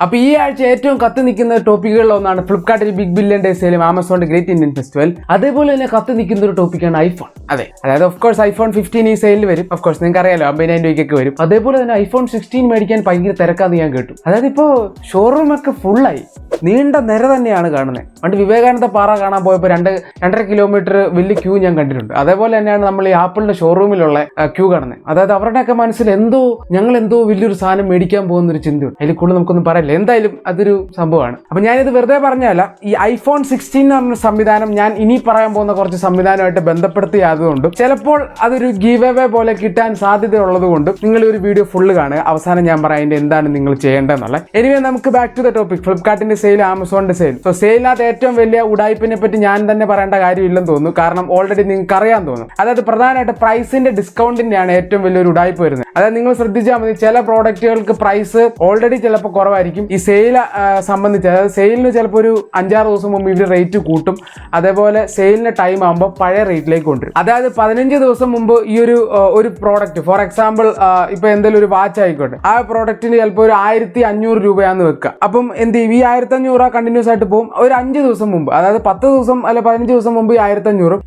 അപ്പോൾ ഈ ആഴ്ച ഏറ്റവും കത്ത് നിൽക്കുന്ന ടോപ്പിക്കുകളിൽ ഒന്നാണ് ഫ്ലിപ്കാർട്ടിൽ ബിഗ് ബില്യൺ ഡേ സെയിലും ആമസോണിന്റെ ഗ്രേറ്റ് ഇന്ത്യൻ ഫെസ്റ്റിവൽ. അതേപോലെ തന്നെ കത്ത് നിൽക്കുന്ന ഒരു ടോപ്പിക്കാണ് ഐഫോൺ. അതെ. അതായത് ഓഫ് കോഴ്സ് ഐഫോൺ ഫിഫ്റ്റീൻ ഈ സെയിലിൽ വരും. ഓഫ് കോഴ്സ് നിങ്ങൾക്ക് അറിയാലോ അമ്പതിനായിരം രൂപയ്ക്കൊക്കെ വരും. അതേപോലെ തന്നെ ഐഫോൺ സിക്സ്റ്റീൻ മേടിക്കാൻ ഭയങ്കര തിരക്കാന്ന് ഞാൻ കേട്ടു. അതായത് ഇപ്പോൾ ഷോറൂം ഒക്കെ ഫുള്ളായി നീണ്ട നിര തന്നെയാണ് കാണുന്നത് പണ്ട് വിവേകാനന്ദ പാറ കാണാൻ പോയപ്പോൾ രണ്ട് രണ്ടര കിലോമീറ്റർ വലിയ ക്യൂ ഞാൻ കണ്ടിട്ടുണ്ട്. അതേപോലെ തന്നെയാണ് നമ്മൾ ഈ ആപ്പിളിന്റെ ഷോറൂമിലുള്ള ക്യൂ കാണുന്നത് അതായത് അവരുടെയൊക്കെ മനസ്സിൽ എന്തോ ഞങ്ങൾ എന്തോ വലിയൊരു സാധനം മേടിക്കാൻ പോകുന്ന ഒരു ചിന്തയുണ്ട്. അതിൽ കൂടുതൽ നമുക്കൊന്നും പറയില്ല എന്തായാലും അതൊരു സംഭവമാണ്. അപ്പൊ ഞാനിത് വെറുതെ പറഞ്ഞല്ല ഈ ഐഫോൺ സിക്സ്റ്റീൻ എന്ന് പറഞ്ഞ സംവിധാനം ഞാൻ ഇനി പറയാൻ പോകുന്ന കുറച്ച് സംവിധാനമായിട്ട് ബന്ധപ്പെടുത്തിയാതുകൊണ്ടും ചിലപ്പോൾ അതൊരു ഗീവ് അവേ പോലെ കിട്ടാൻ സാധ്യതയുള്ളത് കൊണ്ടും നിങ്ങൾ ഒരു വീഡിയോ ഫുള്ള് കാണുക. അവസാനം ഞാൻ പറയാം അതിന്റെ എന്താണ് നിങ്ങൾ ചെയ്യേണ്ടതെന്നുള്ളത്. എനിവേ നമുക്ക് ബാക്ക് ടു ദ ടോപ്പിക് ഫ്ലിപ്കാർട്ടിന്റെ സെയിൽ ആമസോണിന്റെ സെയിൽ സോ സെയിലിനകത്ത് ഏറ്റവും വലിയ ഉടായ്പിനെ പറ്റി ഞാൻ തന്നെ പറയേണ്ട കാര്യമില്ലെന്ന് തോന്നുന്നു. കാരണം ഓൾറെഡി നിങ്ങൾക്ക് അറിയാൻ തോന്നും അതായത് പ്രധാനമായിട്ട് പ്രൈസിന്റെ ഡിസ്കൗണ്ടിന്റെയാണ് ഏറ്റവും വലിയൊരു ഉടായ്പ വരുന്നത്. അതായത് നിങ്ങൾ ശ്രദ്ധിച്ചാൽ മതി ചില പ്രോഡക്റ്റുകൾക്ക് പ്രൈസ് ഓൾറെഡി ചിലപ്പോൾ കുറവായിരിക്കും. ഈ സെയിൽ സംബന്ധിച്ച് അതായത് സെയിലിന് ചിലപ്പോൾ ഒരു അഞ്ചാറ് ദിവസം മുമ്പ് ഇവർ റേറ്റ് കൂട്ടും. അതേപോലെ സെയിലിന് ടൈം ആകുമ്പോൾ പഴയ റേറ്റിലേക്ക് കൊണ്ടുവരും. അതായത് പതിനഞ്ച് ദിവസം മുമ്പ് ഈ ഒരു ഒരു പ്രോഡക്റ്റ് ഫോർ എക്സാമ്പിൾ ഇപ്പൊ എന്തെങ്കിലും ഒരു വാച്ച് ആയിക്കോട്ടെ. ആ പ്രോഡക്റ്റിന് ചിലപ്പോൾ ഒരു ആയിരത്തി അഞ്ഞൂറ് രൂപയാന്ന് വെക്കുക. അപ്പം എന്ത് ചെയ്യും? ഈ ആയിരത്തി അഞ്ഞൂറ് കണ്ടിന്യൂസ് ആയിട്ട് പോകും. ഒരു അഞ്ച് ദിവസം മുമ്പ് അതായത് പത്ത് ദിവസം അല്ലെ പതിനഞ്ച് ദിവസം മുമ്പ് ഈ ആയിരത്തി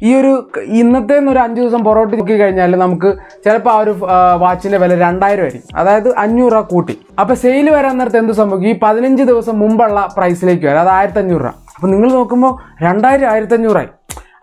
ഈ ഒരു ഇന്നത്തെ ഒരു അഞ്ച് ദിവസം പൊറോട്ട് നോക്കി കഴിഞ്ഞാൽ നമുക്ക് ചിലപ്പോൾ ആ ഒരു വാച്ചിന്റെ വില രണ്ടായിരം ആയിരിക്കും. അതായത് അഞ്ഞൂറ് രൂപ കൂട്ടി. അപ്പൊ സെയിൽ വരാൻ നേരത്തെ എന്ത് സംഭവിക്കും? ഈ പതിനഞ്ച് ദിവസം മുമ്പുള്ള പ്രൈസിലേക്ക് വരാം. അത് ആയിരത്തി അഞ്ഞൂറ് രൂപ. അപ്പോൾ നിങ്ങൾ നോക്കുമ്പോൾ രണ്ടായിരം ആയിരത്തി അഞ്ഞൂറായി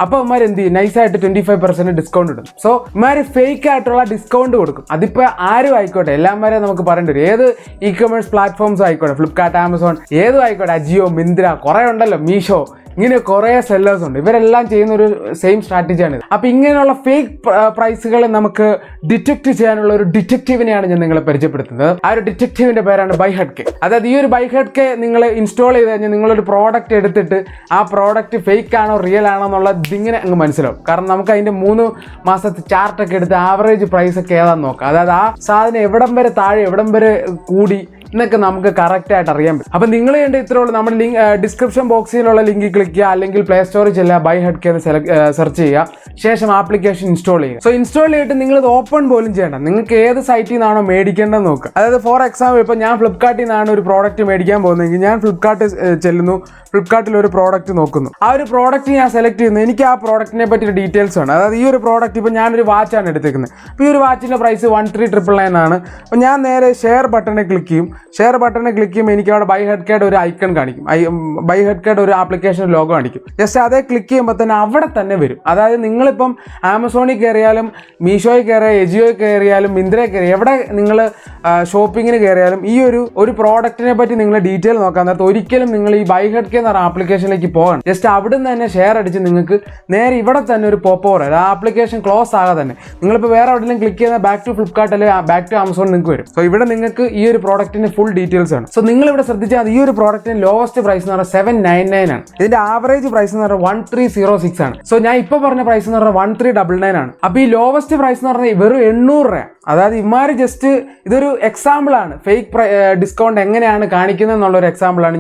അപ്പോൾ ഇമാർ എന്ത് ചെയ്യും? നൈസായിട്ട് ട്വന്റി ഫൈവ് പെർസെന്റ് ഡിസ്കൗണ്ട് ഇടും. സോ ഇമാർ ഫേക്ക് ആയിട്ടുള്ള ഡിസ്കൗണ്ട് കൊടുക്കും. അതിപ്പോൾ ആരും ആയിക്കോട്ടെ എല്ലാമാരെയും നമുക്ക് പറയേണ്ടി വരും. ഏത് ഇ കൊമേഴ്സ് പ്ലാറ്റ്ഫോംസ് ആയിക്കോട്ടെ ഫ്ലിപ്കാർട്ട് ആമസോൺ ഏതും ആയിക്കോട്ടെ അജിയോ മിന്ത്ര കുറേ ഉണ്ടല്ലോ മീഷോ ഇങ്ങനെ കുറേ സെല്ലേഴ്സ് ഉണ്ട്. ഇവരെല്ലാം ചെയ്യുന്ന ഒരു സെയിം സ്ട്രാറ്റജിയാണ് അപ്പോൾ ഇങ്ങനെയുള്ള ഫേക്ക് പ്രൈസുകൾ നമുക്ക് ഡിറ്റക്ട് ചെയ്യാനുള്ള ഒരു ഡിറ്റക്റ്റീവിനെയാണ് ഞാൻ നിങ്ങളെ പരിചയപ്പെടുത്തുന്നത്. ആ ഒരു ഡിറ്റക്റ്റീവിന്റെ പേരാണ് ബൈ ഹെഡ് കെ അതായത് ഈ ഒരു ബൈ ഹെഡ് കെ നിങ്ങൾ ഇൻസ്റ്റാൾ ചെയ്ത് കഴിഞ്ഞാൽ നിങ്ങളൊരു പ്രോഡക്റ്റ് എടുത്തിട്ട് ആ പ്രോഡക്റ്റ് ഫേക്ക് ആണോ റിയൽ ആണോ എന്നുള്ളത് ഇതിങ്ങനെ അങ്ങ് മനസ്സിലാവും. കാരണം നമുക്ക് അതിന്റെ മൂന്ന് മാസത്തെ ചാർട്ടൊക്കെ എടുത്ത് ആവറേജ് പ്രൈസ് ഒക്കെ ഏതാന്ന് നോക്കാം. അതായത് ആ സാധനം എവിടം വരെ താഴെ എവിടം വരെ കൂടി എന്നൊക്കെ നമുക്ക് കറക്റ്റ് ആയിട്ട് അറിയാൻ പറ്റും. അപ്പം നിങ്ങൾ ചെയ്യേണ്ട ഇത്രേ ഉള്ളൂ. നമ്മുടെ ലിങ്ക് ഡിസ്ക്രിപ്ഷൻ ബോക്സിലുള്ള ലിങ്കിൽ ക്ലിക്ക് ചെയ്യുക അല്ലെങ്കിൽ പ്ലേ സ്റ്റോറിൽ ചെല്ലുക ബൈ ഹെഡ് കെ സെർച്ച് ചെയ്യുക. ശേഷം ആപ്ലിക്കേഷൻ ഇൻസ്റ്റാൾ ചെയ്യുക. സോ ഇൻസ്റ്റാൾ ചെയ്തിട്ട് നിങ്ങൾ ഇത് ഓപ്പൺ പോലും ചെയ്യണ്ട. നിങ്ങൾക്ക് ഏത് സൈറ്റിൽ നിന്നാണോ മേടിക്കേണ്ടത് നോക്കുക. അതായത് ഫോർ എക്സാമ്പിൾ ഇപ്പോൾ ഞാൻ ഫ്ലിപ്കാർട്ടിൽ നിന്നാണ് ഒരു പ്രോഡക്റ്റ് മേടിക്കാൻ പോകുന്നതെങ്കിൽ ഞാൻ ഫ്ലിപ്കാർട്ട് ചെല്ലുന്നു. ഫ്ലിപ്കാർട്ടിൽ ഒരു പ്രോഡക്റ്റ് നോക്കുന്നു. ആ ഒരു പ്രോഡക്റ്റ് ഞാൻ സെലക്ട് ചെയ്യുന്നു. എനിക്ക് ആ പ്രോഡക്റ്റിനെ പറ്റി ഡീറ്റെയിൽസ് ആണ് അതായത് ഈ ഒരു പ്രോഡക്റ്റ് ഇപ്പോൾ ഞാനൊരു വാച്ചാണ് എടുത്തേക്കുന്നത്. അപ്പോൾ ഈ ഒരു വാച്ചിന്റെ price one three triple nine ആണ്. അപ്പോൾ ഞാൻ നേരെ ഷെയർ ബട്ടണിൽ ക്ലിക്ക് ചെയ്യും. ഷെയർ ബട്ടണിൽ ക്ലിക്ക് ചെയ്യുമ്പോൾ എനിക്ക് അവിടെ ബൈ ഹെഡ് കേഡ് ഒരു ഐക്കൺ കാണിക്കും. ബൈ ഹെഡ് കേഡ് ഒരു ആപ്ലിക്കേഷൻ ലോഗോ കാണിക്കും. ജസ്റ്റ് അതേ ക്ലിക്ക് ചെയ്യുമ്പോൾ തന്നെ അവിടെ തന്നെ വരും. അതായത് നിങ്ങളിപ്പം ആമസോണിൽ കയറിയാലും മീഷോയിൽ കയറിയാൽ എജിയോയിൽ കയറിയാലും മിന്ത്രയിൽ കയറി എവിടെ നിങ്ങൾ ഷോപ്പിങ്ങിന് കയറിയാലും ഈ ഒരു ഒരു പ്രോഡക്റ്റിനെ പറ്റി നിങ്ങൾ ഡീറ്റെയിൽ നോക്കാൻ നേരത്തെ ഒരിക്കലും നിങ്ങൾ ഈ ബൈ ഹെഡ് കെ എന്ന് പറഞ്ഞ ആപ്ലിക്കേഷനിലേക്ക് പോകണം ജസ്റ്റ് അവിടെ നിന്ന് തന്നെ ഷെയർ അടിച്ച് നിങ്ങൾക്ക് നേരെ ഇവിടെ തന്നെ ഒരു പോപ്പ് ഓവർ ആ ആപ്ലിക്കേഷൻ ക്ലോസ് ആകാതെ തന്നെ. നിങ്ങളിപ്പോൾ വേറെ എവിടെയെങ്കിലും ക്ലിക്ക് ചെയ്യുന്ന ബാക്ക് ടു ഫ്ലിപ്കാർട്ട് അല്ലെങ്കിൽ ബാക്ക് ടു ആമസോൺ നിങ്ങൾക്ക് വരും. സോ ഇവിടെ നിങ്ങൾക്ക് ഈ ഒരു പ്രോഡക്റ്റിന് ഫുൾ ഡീറ്റെയിൽസ് ആണ്. സോ നിങ്ങൾ ഇവിടെ ശ്രദ്ധിച്ചാൽ ഈ ഒരു പ്രോഡക്റ്റിന് ലോവസ്റ്റ് പ്രൈസ് എന്ന് പറഞ്ഞാൽ സെവൻ നയൻ നയൻ ആണ്. ഇതിന്റെ ആവറേജ് പ്രൈസ് എന്ന് പറഞ്ഞാൽ വൺ ത്രീ സീറോ സിക്സ് ആണ്. സോ ഞാൻ ഇപ്പോൾ പറഞ്ഞ പ്രൈസ് എന്ന് പറഞ്ഞാൽ വൺ ത്രീ ഡബിൾ നയൻ ആണ്. അപ്പോൾ ഈ ലോവസ്റ്റ് പ്രൈസ് എന്ന് പറഞ്ഞാൽ വെറും എണ്ണൂറ് രൂപ അതായത് ഇമാര് ജസ്റ്റ് ഇതൊരു എക്സാമ്പിൾ ആണ്. ഫേക്ക് ഡിസ്കൗണ്ട് എങ്ങനെയാണ് കാണിക്കുന്നത് എന്നുള്ള ഒരു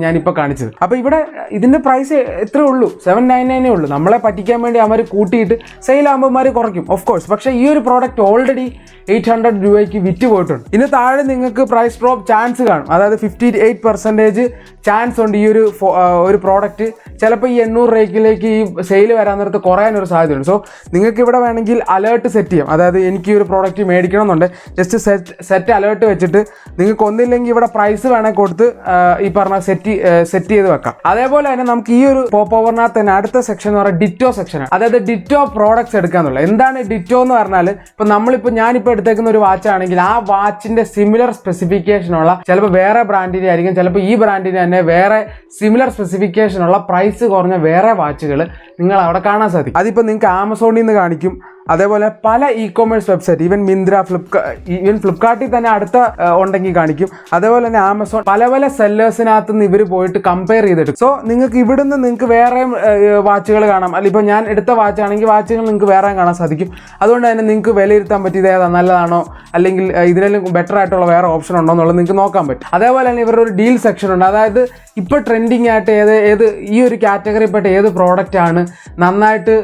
ഞാൻ ഇപ്പോൾ കാണിച്ചത്. അപ്പോൾ ഇവിടെ ഇതിന്റെ പ്രൈസ് എത്രേ ഉള്ളൂ? സെവൻ നയൻ നയനേ ഉള്ളൂ. നമ്മളെ പറ്റിക്കാൻ വേണ്ടി അവർ കൂട്ടിയിട്ട് സെയിൽ ആകുമ്പോൾ കുറയ്ക്കും ഓഫ് കോഴ്സ് പക്ഷേ ഈ ഒരു പ്രോഡക്റ്റ് ഓൾറെഡി എയ്റ്റ് ഹൺഡ്രഡ് രൂപയ്ക്ക് വിറ്റ് പോയിട്ടുണ്ട്. ഇതിന് താഴെ നിങ്ങൾക്ക് പ്രൈസ് ഡ്രോപ്പ് ചാൻസ് കാണും. അതായത് ഫിഫ്റ്റി എയ്റ്റ് പെർസെന്റേജ് ചാൻസ് ഉണ്ട് ഈ ഒരു ഒരു പ്രോഡക്റ്റ് ചിലപ്പോൾ ഈ എണ്ണൂറ് രൂപയ്ക്കിലേക്ക് ഈ സെയിൽ വരാൻ നേരത്ത് കുറയാനൊരു സാധ്യതയുണ്ട്. സോ നിങ്ങൾക്ക് ഇവിടെ വേണമെങ്കിൽ അലേർട്ട് സെറ്റ് ചെയ്യാം. അതായത് എനിക്ക് ഒരു പ്രോഡക്റ്റ് മേടിക്കണം എന്നുണ്ട് ജസ്റ്റ് സെറ്റ് സെറ്റ് അലേർട്ട് വെച്ചിട്ട് നിങ്ങൾക്ക് ഒന്നില്ലെങ്കിൽ ഇവിടെ പ്രൈസ് വേണമെങ്കിൽ കൊടുത്ത് ഈ പറഞ്ഞ സെറ്റ് സെറ്റ് ചെയ്ത് വെക്കാം. അതേപോലെ തന്നെ നമുക്ക് ഈ ഒരു പോപ്പ് ഓവറിനകത്ത് തന്നെ അടുത്ത സെക്ഷൻ എന്ന് പറയുന്നത് ഡിറ്റോ സെക്ഷനാണ് അതായത് ഡിറ്റോ പ്രോഡക്ട്സ് എടുക്കാന്നുള്ളത് എന്താണ് ഡിറ്റോ എന്ന് പറഞ്ഞാൽ ഇപ്പൊ നമ്മളിപ്പോൾ ഞാനിപ്പോൾ എടുത്തേക്കുന്ന ഒരു വാച്ച് ആണെങ്കിൽ ആ വാച്ചിന്റെ സിമിലർ സ്പെസിഫിക്കേഷനുള്ള ചിലപ്പോൾ വേറെ ബ്രാൻഡിന്റെ ആയിരിക്കും ചിലപ്പോൾ ഈ ബ്രാൻഡിന് തന്നെ വേറെ സിമിലർ സ്പെസിഫിക്കേഷനുള്ള പ്രൈസ് കുറഞ്ഞ വേറെ വാച്ചുകൾ നിങ്ങൾ അവിടെ കാണാൻ സാധിക്കും. അതിപ്പോൾ നിങ്ങൾക്ക് ആമസോണിൽ നിന്ന് കാണിക്കും. അതേപോലെ പല e commerce website even Myntra Flipkart even ഫ്ലിപ്കാർട്ടിൽ തന്നെ അടുത്ത ഉണ്ടെങ്കിൽ കാണിക്കും. അതേപോലെ തന്നെ ആമസോൺ പല പല സെല്ലേഴ്സിനകത്ത് നിന്ന് ഇവർ പോയിട്ട് കമ്പയർ ചെയ്തെടുക്കും സോ നിങ്ങൾക്ക് ഇവിടുന്ന് നിങ്ങൾക്ക് വേറെ വാച്ചുകൾ കാണാം. അല്ലെങ്കിൽ ഇപ്പോൾ ഞാൻ എടുത്ത വാച്ചാണെങ്കിൽ വാച്ചുകൾ നിങ്ങൾക്ക് വേറെ കാണാൻ സാധിക്കും. അതുകൊണ്ട് തന്നെ നിങ്ങൾക്ക് വിലയിരുത്താൻ പറ്റിയത് ഏതാ? നല്ലതാണോ? അല്ലെങ്കിൽ ഇതിനെല്ലാം ബെറ്റർ ആയിട്ടുള്ള വേറെ ഓപ്ഷൻ ഉണ്ടോ എന്നുള്ളത് നിങ്ങൾക്ക് നോക്കാൻ പറ്റും. അതേപോലെ തന്നെ ഇവരുടെ ഒരു ഡീൽ സെക്ഷൻ ഉണ്ട്. അതായത് ഇപ്പോൾ ട്രെൻഡിങ് ആയിട്ട് ഏത് ഏത് ഈ ഒരു കാറ്റഗറി പെട്ട ഏത് ആണ് നന്നായിട്ട്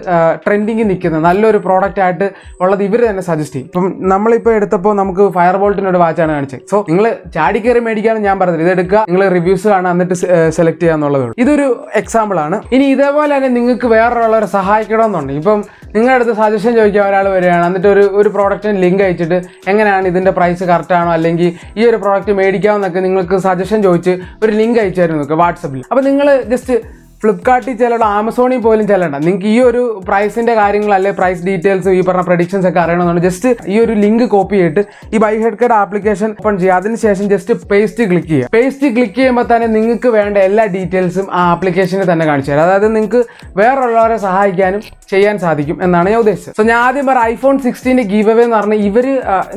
ട്രെൻഡിങ് നിൽക്കുന്നത് നല്ലൊരു പ്രോഡക്റ്റ് ആയിട്ട് ഉള്ളത് ഇവർ തന്നെ സജസ്റ്റ് ചെയ്യും. ഇപ്പം നമ്മളിപ്പോൾ എടുത്തപ്പോൾ നമുക്ക് ഫയർ ബോൾട്ടിന്റെ ഒരു വാച്ചാണ് കാണിച്ചത് സോ നിങ്ങൾ ചാടി കയറി മേടിക്കാന്ന് ഞാൻ പറഞ്ഞത് ഇത് എടുക്കുക നിങ്ങൾ റിവ്യൂസ് കാണാൻ എന്നിട്ട് സെലക്ട് ചെയ്യുക എന്നുള്ളതേ ഉള്ളൂ. ഇതൊരു എക്സാമ്പിൾ ആണ്. ഇനി ഇതേപോലെ തന്നെ നിങ്ങൾക്ക് വേറൊരാളെ സഹായിക്കണമെന്നുണ്ട് ഇപ്പം നിങ്ങളുടെ അടുത്ത് സജഷൻ ചോദിക്കാൻ ഒരാൾ വരികയാണ്. എന്നിട്ട് ഒരു ഒരു പ്രോഡക്റ്റിന് ലിങ്ക് അയച്ചിട്ട് എങ്ങനെയാണ് ഇതിന്റെ പ്രൈസ് കറക്റ്റാണോ അല്ലെങ്കിൽ ഈ ഒരു പ്രോഡക്റ്റ് മേടിക്കാമെന്നൊക്കെ നിങ്ങൾക്ക് സജഷൻ ചോദിച്ച് ഒരു ലിങ്ക് അയച്ചു തരും നിങ്ങൾക്ക് വാട്സപ്പിൽ അപ്പോൾ നിങ്ങൾ ജസ്റ്റ് ഫ്ലിപ്കാർട്ടിൽ ചെല്ലണം ആമസോണിൽ പോലും ചെല്ലണ്ട. നിങ്ങൾക്ക് ഈ ഒരു പ്രൈസിന്റെ കാര്യങ്ങൾ അല്ലെ പ്രൈസ് ഡീറ്റെയിൽസ് ഈ പറഞ്ഞ പ്രഡിക്ഷൻസ് ഒക്കെ അറിയണമെന്നാണ്. ജസ്റ്റ് ഈ ഒരു ലിങ്ക് കോപ്പി ചെയ്തിട്ട് ഈ by head card application open ചെയ്യുക. അതിനുശേഷം ജസ്റ്റ് പേസ്റ്റ് ക്ലിക്ക് ചെയ്യുക. പേസ്റ്റ് ക്ലിക്ക് ചെയ്യുമ്പോൾ തന്നെ നിങ്ങൾക്ക് വേണ്ട എല്ലാ ഡീറ്റെയിൽസും ആ ആപ്ലിക്കേഷനിൽ തന്നെ കാണിച്ചു തരാം. അതായത് നിങ്ങൾക്ക് വേറുള്ളവരെ സഹായിക്കാനും ചെയ്യാൻ സാധിക്കും എന്നാണ് ഞാൻ ഉദ്ദേശിച്ചത്. സോ ഞാൻ ആദ്യം പറ ഐഫോൺ സിക്സ്റ്റീന്റെ ഗീവ് എന്ന് പറഞ്ഞാൽ ഇവർ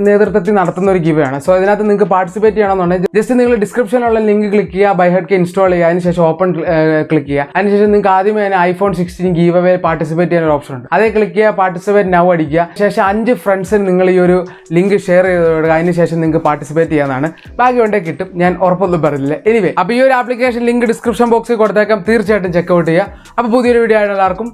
നേതൃത്വത്തിൽ നടത്തുന്ന ഒരു ഗീവ് ആണ്. സോ അതിനകത്ത് നിങ്ങൾക്ക് പാർട്ടിസിപ്പേറ്റ് ചെയ്യണമെന്നുണ്ടെങ്കിൽ ജസ്റ്റ് നിങ്ങൾ ഡിസ്ക്രിപ്ഷനിലുള്ള ലിങ്ക് ക്ലിക്ക് ചെയ്യുക ബൈ ഹെഡ് ഇൻസ്റ്റാൾ ചെയ്യുക അതിനുശേഷം ഓപ്പൺ ക്ലിക്ക് ചെയ്യുക. അതിനുശേഷം നിങ്ങൾക്ക് ആദ്യമേ തന്നെ iPhone sixteen giveaway participate ചെയ്യാൻ ഒരു ഓപ്ഷൻ ഉണ്ട്. അതേ ക്ലിക്ക് ചെയ്യുക പാർട്ടിസിപ്പേറ്റ് നൗ അടിക്കുക. ശേഷം അഞ്ച് ഫ്രണ്ട്സിന് നിങ്ങൾ ഈ ഒരു ലിങ്ക് ഷെയർ ചെയ്ത് കൊടുക്കുക. അതിനുശേഷം നിങ്ങൾക്ക് പാർട്ടിസിപ്പേറ്റ് ചെയ്യാനാണ് ബാക്കി ഉണ്ടേ കിട്ടും. ഞാൻ ഉറപ്പൊന്നും പറഞ്ഞില്ല. എനിവേ അപ്പോൾ ഈ ഒരു ആപ്ലിക്കേഷൻ ലിങ്ക് ഡിസ്ക്രിപ്ഷൻ ബോക്സിൽ കൊടുത്തേക്കാം. തീർച്ചയായിട്ടും ചെക്കൗട്ട് ചെയ്യുക. അപ്പോൾ പുതിയൊരു വീഡിയോ ആയിട്ട് എല്ലാവർക്കും